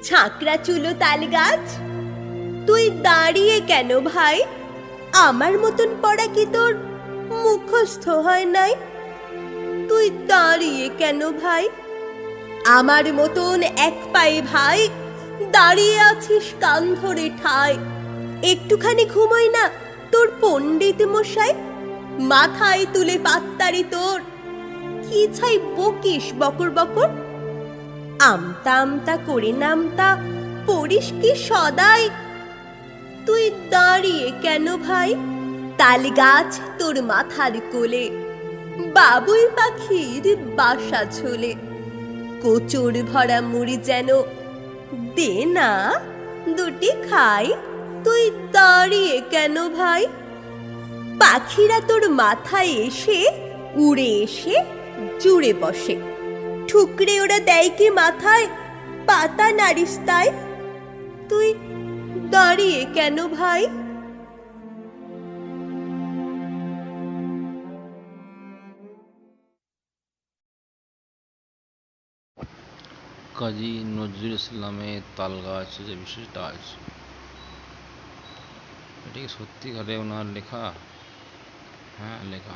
ঝাঁকড়া চুলো তাল গাছ তুই দাঁড়িয়ে কেন ভাই? আমার মতন পড়া কি তোর মুখস্থ হয় নাই? তুই দাঁড়িয়ে কেন ভাই? আমার মতন এক পায়ে ভাই, দাঁড়িয়ে আছিস কান ধরে ঠায়। একটুখানি ঘুমোই না তোর পণ্ডিত মশাই? মাথায় তুলে পাত্তারি তোর। কি ছাই বকিস বকর বকর? আমতা আমতা করে নামতা, পড়িস কি সদাই? তুই দাঁড়িয়ে কেন ভাই? তাল গাছ তোর মাথার কোলে, বাবুই পাখির বাসা ছোলে কোচর ভরা মুড়ি যেন দে না, দুটি খাই, তুই দাঁড়িয়ে কেন ভাই? পাখিরা তোর মাথায় এসে, উড়ে এসে, জুড়ে বসে। ঠুকরে ওরা দেয় কি মাথায় পাতা নাড়িস তাই তুই দাঁড়িয়ে কেন ভাই কাজী নজরুল ইসলামের তালগাছ যে বিশেষটা আছে এটা কি সত্যিকারে ওনার লেখা হ্যাঁ লেখা